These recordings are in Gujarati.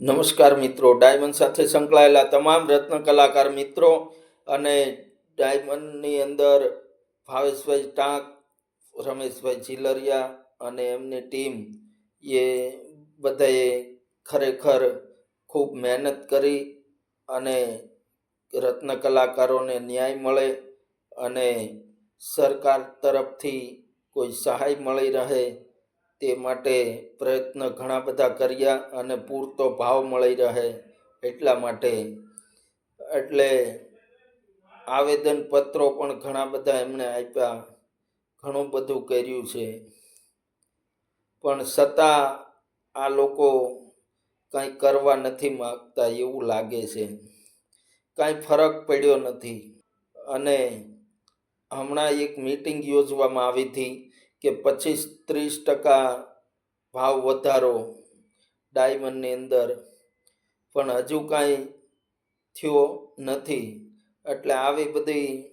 નમસ્કાર મિત્રો. ડાયમંડ સાથે સંકળાયેલા તમામ રત્ન કલાકાર મિત્રો અને ડાયમંડની અંદર ભાવેશભાઈ ટાંક, રમેશભાઈ ઝીલરિયા અને એમની ટીમ એ બધાએ ખરેખર ખૂબ મહેનત કરી અને રત્ન કલાકારોને ન્યાય મળે અને સરકાર તરફથી કોઈ સહાય મળી રહે તે માટે પ્રયત્ન ઘણા બધા કર્યા અને પૂરતો ભાવ મળી રહે એટલા માટે. એટલે આવેદન પત્રો પણ ઘણા બધા એમણે આપ્યા. ઘણું બધું કર્યું છે. પણ છતાં આ લોકો કાંઈ કરવા નથી માગતા એવું લાગે છે. કાંઈ ફરક પડ્યો નથી. અને હમણાં એક મીટિંગ યોજવામાં આવી હતી. કે પચીસ ત્રીસ ટકા ભાવ વધારો ડાયમંડની અંદર. પણ હજુ કાંઈ થયો નથી. એટલે આવી બધી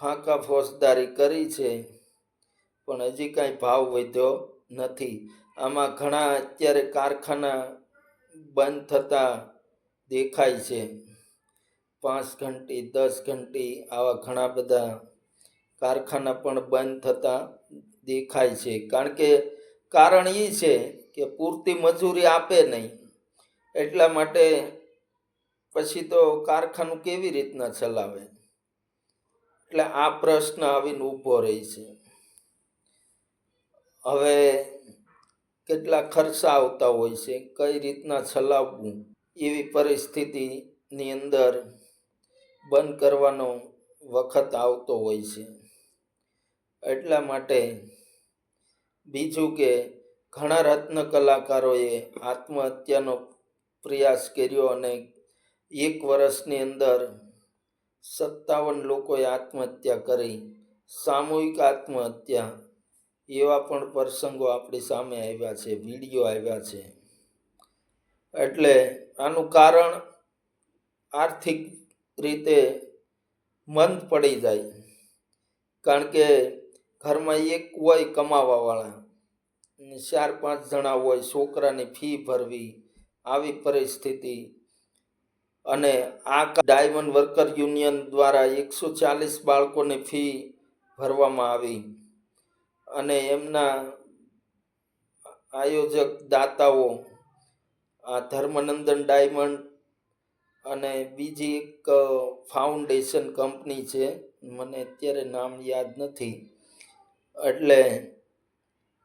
ફાંકા ફોજદારી કરી છે. પણ હજી કાંઈ ભાવ વધ્યો નથી. આમાં ઘણા અત્યારે કારખાના બંધ થતા દેખાય છે. પાંચ ઘંટી, દસ ઘંટી આવા ઘણા બધા કારખાના પણ બંધ થતા દેખાય છે. કારણ કે કારણ એ છે કે પૂરતી મજૂરી આપે નહીં. એટલા માટે પછી તો કારખાનું કેવી રીતના ચલાવે? એટલે આ પ્રશ્ન આવીને ઊભો રહે છે. હવે કેટલા ખર્ચા આવતા હોય છે, કઈ રીતના ચલાવવું, એવી પરિસ્થિતિની અંદર બંધ કરવાનો વખત આવતો હોય છે. એટલા માટે બીજું કે ઘણા રત્ન કલાકારોએ આત્મહત્યાનો પ્રયાસ કર્યો અને એક વર્ષની અંદર સત્તાવન લોકોએ આત્મહત્યા કરી. સામૂહિક આત્મહત્યા એવા પણ પ્રસંગો આપણી સામે આવ્યા છે, વીડિયો આવ્યા છે. એટલે આનું કારણ આર્થિક રીતે મંદ પડી જાય. કારણ કે ઘરમાં એક હોય કમાવાવાળા. ચાર પાંચ જણા હોય છોકરાની ફી ભરવી, આવી પરિસ્થિતિ. અને આ ડાયમંડ વર્કર યુનિયન દ્વારા એકસો ચાલીસ બાળકોની ફી ભરવામાં આવી. અને એમના આયોજક દાતાઓ, આ ધર્મનંદન ડાયમંડ અને બીજી એક ફાઉન્ડેશન કંપની છે, મને અત્યારે નામ યાદ નથી. એટલે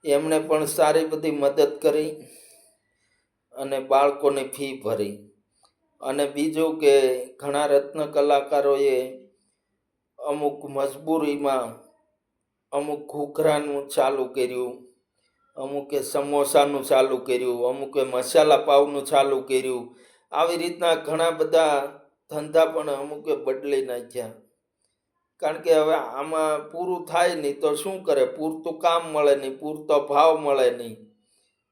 એમણે પણ સારી બધી મદદ કરી અને બાળકોને ફી ભરી. અને બીજું કે ઘણા રત્ન કલાકારોએ અમુક મજબૂરીમાં અમુક ઘૂઘરાનું ચાલુ કર્યું, અમુકે સમોસાનું ચાલુ કર્યું, અમુકે મસાલા પાવનું ચાલુ કર્યું. આવી રીતના ઘણા બધા ધંધા પણ અમુકે બદલી નાખ્યા. કારણ કે હવે આમાં પૂરું થાય નહીં તો શું કરે? પૂરતું કામ મળે નહીં, પૂરતો ભાવ મળે નહીં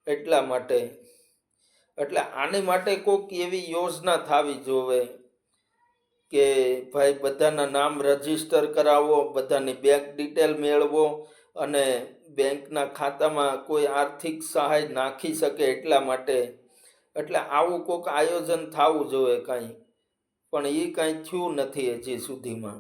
એટલા માટે. એટલે આની માટે કોઈક એવી યોજના થવી જોવે કે ભાઈ બધાના નામ રજિસ્ટર કરાવો, બધાની બેંક ડિટેલ મેળવો અને બેંકના ખાતામાં કોઈ આર્થિક સહાય નાખી શકે એટલા માટે. એટલે આવું કોઈક આયોજન થવું જોઈએ કાંઈ. પણ એ કાંઈ થયું નથી હજી સુધીમાં.